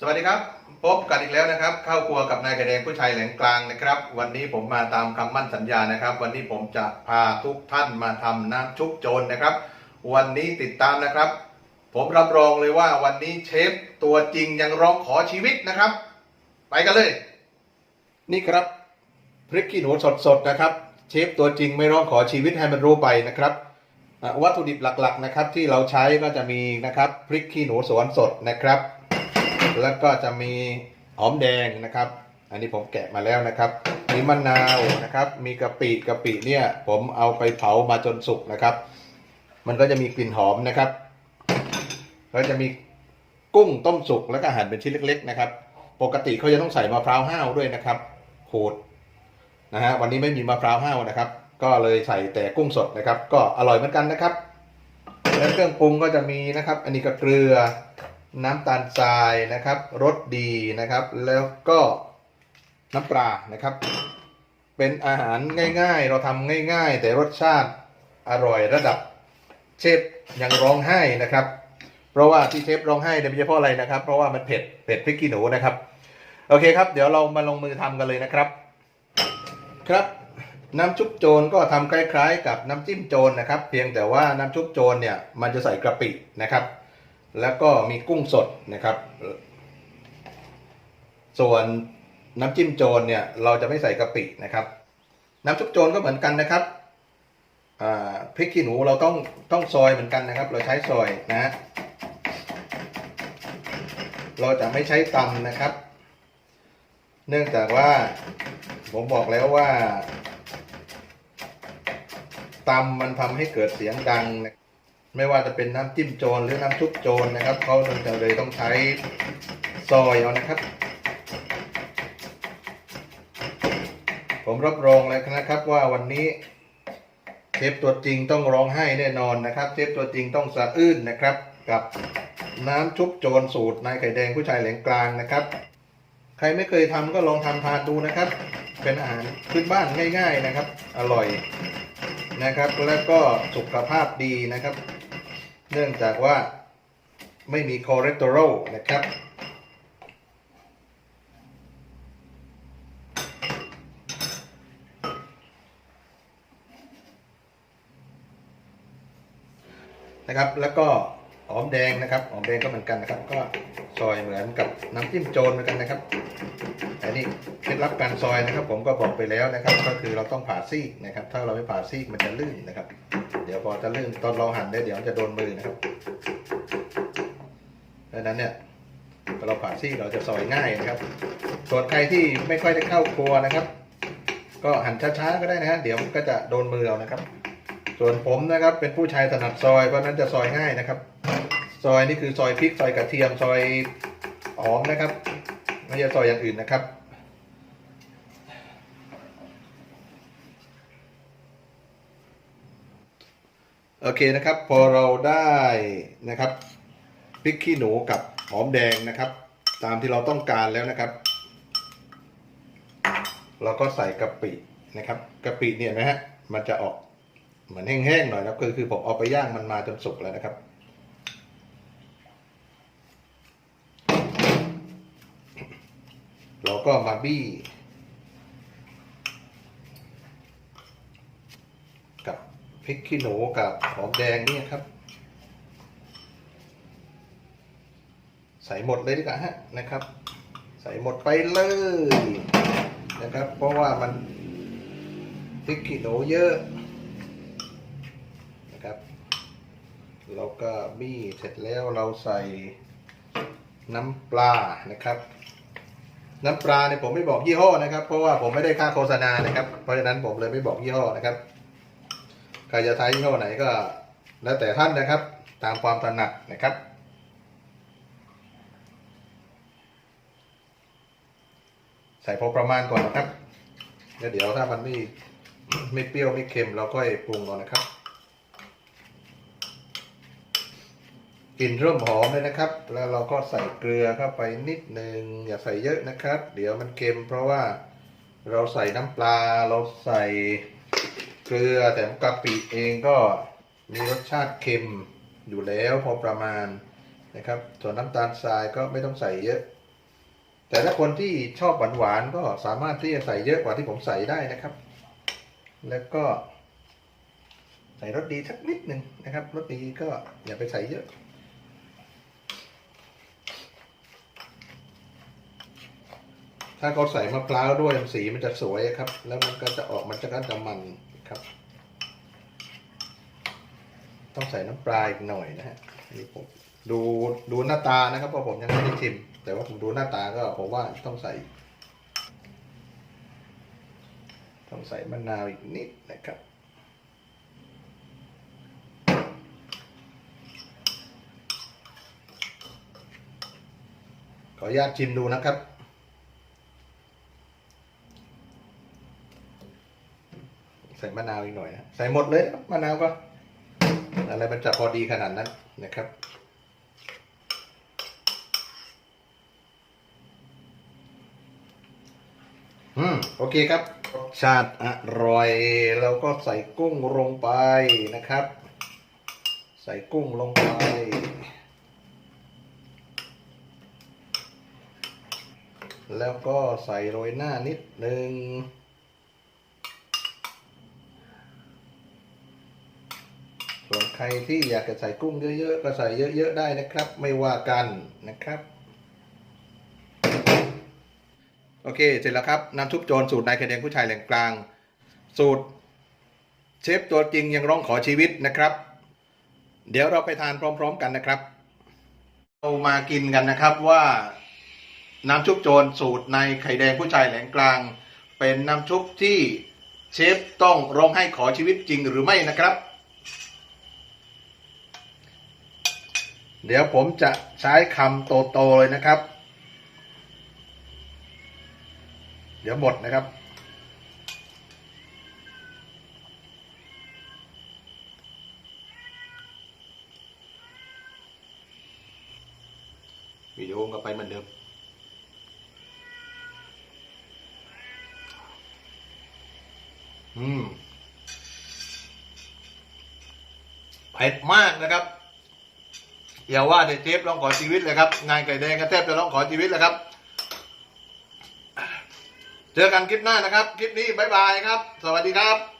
สวัสดีครับ พบกันอีกแล้วนะครับเข้าครัวกับนายกระแดงผู้ชายแหลงกลางนะครับ วันนี้ผมมาตามคำมั่นสัญญานะครับ วันนี้ผมจะพาทุกท่านมาทำน้ำชุบโจรนะครับ วันนี้ติดตามนะครับ ผมรับรองเลยว่าวันนี้เชฟตัวจริงยังร้องขอชีวิตนะครับ ไปกันเลย นี่ครับพริกขี้หนูสดๆนะครับ เชฟตัวจริงไม่ร้องขอชีวิตให้มันรู้ไปนะครับวัตถุดิบหลักๆนะครับ ที่เราใช้ก็จะมีนะครับพริกขี้หนูสวนสดนะครับ แล้วก็จะมีหอมแดงนะครับ อันนี้ผมแกะมาแล้วนะครับ มีมะนาวนะครับ มีกะปิกะปิเนี่ย ผมเอาไปเผามาจนสุกนะครับ มันก็จะมีกลิ่นหอมนะครับ แล้วจะมีกุ้งต้มสุกแล้วก็หั่นเป็นชิ้นเล็ก ๆ นะครับ ปกติเขาจะต้องใส่มะพร้าวห้าวด้วยนะครับขูดนะฮะวันนี้ไม่มีมะพร้าวห้าวนะครับ ก็เลยใส่แต่กุ้งสดนะครับ ก็อร่อยเหมือนกันนะครับ และเครื่องปรุงก็จะมีนะครับ อันนี้ก็เกลือ น้ำตาลทรายนะครับรสดีนะครับ แล้วก็น้ำปลานะครับ เป็นอาหารง่ายๆ เราทำง่ายๆ แต่รสชาติอร่อยระดับเชฟยังร้องไห้นะครับ เพราะว่าที่เชฟร้องไห้เนี่ยไม่ใช่เพราะอะไรนะครับ เพราะว่ามันเผ็ดเผ็ดพริกขี้หนูนะครับ โอเคครับ เดี๋ยวเรามาลงมือทำกันเลยนะครับ ครับ น้ำชุบโจรก็ทำคล้ายๆ กับน้ำจิ้มโจรนะครับ เพียงแต่ว่าน้ำชุบโจรเนี่ยมันจะใส่กระปินะครับ แล้วก็มีกุ้งสดนะครับ ส่วนน้ำจิ้มโจรเนี่ย เราจะไม่ใส่กะปินะครับ น้ำชุบโจรก็เหมือนกันนะครับพริกขี้หนูเราต้องต้องซอยเหมือนกันนะครับ เราใช้ซอยนะฮะเราจะไม่ใช้ตำนะครับ เนื่องจากว่าผมบอกแล้วว่าตำมันทำให้เกิดเสียงดังนะ ไม่ว่าจะเป็นน้ำจิ้มโจรหรือน้ำชุบโจรนะครับเขาจะเลยต้องใช้ซอยเอานะครับ ผมรับรองเลยนะครับว่าวันนี้เชฟตัวจริงต้องร้องไห้แน่นอนนะครับเชฟตัวจริงต้องสะอื้นนะครับ กับน้ำชุบโจรสูตรนายไข่แดงผู้ชายแหลงกลางนะครับ ใครไม่เคยทำก็ลองทำทานดูนะครับ เป็นอาหารพื้นบ้านง่าย ๆนะครับ อร่อยนะครับ แล้วก็สุขภาพดีนะครับ เนื่องจากว่าไม่มีคอเลสเตอรอลนะครับ นะครับ แล้วก็ หอมแดงนะครับหอมแดงก็เหมือนกันนะครับ ก็ซอยเหมือนกับน้ำจิ้มโจรเหมือนกันนะครับอันนี้เคล็ดลับการซอยนะครับ ผมก็บอกไปแล้วนะครับ ก็คือเราต้องผ่าซีกนะครับ ถ้าเราไม่ผ่าซีกมันจะลื่นนะครับ เดี๋ยวพอจะลื่นตอนเราหั่นได้เดี๋ยวมันจะโดนมือนะครับดังนั้นเนี่ยพอเราผ่าซีกเราจะซอยง่ายนะครับ ส่วนใครที่ไม่ค่อยได้เข้าครัวนะครับ ก็หั่นช้าๆก็ได้นะฮะเดี๋ยวมันก็จะโดนมือเอานะครับ ส่วนผมนะครับเป็นผู้ชายถนัดซอยเพราะนั้นจะซอยง่ายนะครับ ซอยนี่คือซอยพริกซอยกระเทียมซอยหอมนะครับ ไม่ใช่ซอยอย่างอื่นนะครับ โอเคนะครับ พอเราได้นะครับพริกขี้หนูกับหอมแดงนะครับ ตามที่เราต้องการแล้วนะครับ เราก็ใส่กะปินะครับกะปิเนี่ยนะฮะมันจะออกเหมือนแห้งๆหน่อยนะคือคือผมเอาไปย่างมันมาจนสุกแล้วนะครับ เรา ก็มาบี้ กับพริกขี้หนูกับหอมแดงนี่ครับ ใส่หมดเลยดีกว่าฮะนะครับ ใส่หมดไปเลยนะครับ เพราะว่ามันพริกขี้หนูเยอะนะครับเราก็บี้เสร็จแล้วเราใส่น้ำปลานะครับ น้ำปลาเนี่ยผมไม่บอกยี่ห้อนะครับ เพราะว่าผมไม่ได้ค่าโฆษณานะครับ เพราะฉะนั้นผมเลยไม่บอกยี่ห้อนะครับใครจะใช้ยี่ห้อไหนก็ แล้วแต่ท่านนะครับ ตามความถนัดนะครับใส่พอประมาณก่อนนะครับแล้วเดี๋ยวถ้ามันไม่ไม่เปรี้ยวไม่เค็มเราก็ปรุงเอานะครับ กลิ่นเริ่มหอมเลยนะครับ แล้วเราก็ใส่เกลือเข้าไปนิดนึงอย่าใส่เยอะนะครับ เดี๋ยวมันเค็มเพราะว่าเราใส่น้ำปลาเราใส่เกลือแต่กะปิเองก็มีรสชาติเค็มอยู่แล้วพอประมาณนะครับ ส่วนน้ำตาลทรายก็ไม่ต้องใส่เยอะ แต่ถ้าคนที่ชอบหวานๆก็สามารถที่จะใส่เยอะกว่าที่ผมใส่ได้นะครับ แล้วก็ ใส่รสดีสักนิดหนึ่งนะครับรสดีก็อย่าไปใส่เยอะ ถ้าเขาใส่มะพร้าวด้วยสีมันจะสวยครับ แล้วมันก็จะออกมันจะก็จะมันครับ ต้องใส่น้ำปลาอีกหน่อยนะฮะนี่ผมดูดูหน้าตานะครับเพราะผมยังไม่ได้ชิม แต่ว่าผมดูหน้าตาก็ผมว่าต้องใส่ ต้องใส่มะนาวอีกนิดนะครับขออนุญาตชิมดูนะครับ ส่มะนาวอีกหน่อยนะใส่หมดเลยมะนาวก็ อะไรมันจะพอดีขนาดนั้นนะครับอืมโอเคครับชาติอร่อยเราก็ใส่กุ้งลงไปนะครับ ใส่กุ้งลงไป แล้วก็ใส่โรยหน้านิดนึง ส่วน ใครที่อยากจะใส่กุ้งเยอะๆก็ใส่เยอะๆได้นะครับ ไม่ว่ากันนะครับ โอเค เสร็จแล้วครับ น้ำซุปโจรสูตรนายไข่แดงผู้ชายแหล่งกลาง สูตร เชฟตัวจริงยังร้องขอชีวิตนะครับ เดี๋ยวเราไปทานพร้อม ๆ กันนะครับ เรามากินกันนะครับว่า น้ำชุบโจรสูตรในไข่แดงผู้ชายแหลงกลาง เป็นน้ำชุบที่เชฟต้องร้องให้ขอชีวิตจริงหรือไม่นะครับ เดี๋ยวผมจะใช้คำโตๆเลยนะครับ เดี๋ยวหมดนะครับ วิดีโอก็ไปเหมือนเดิมอืมเผ็ดมากนะครับ อย่าว่าแต่เทปร้องขอชีวิตเลยครับ งานไก่แดงก็แทบจะร้องขอชีวิตเลยครับ เจอกันคลิปหน้านะครับ คลิปนี้บายบายครับ สวัสดีครับ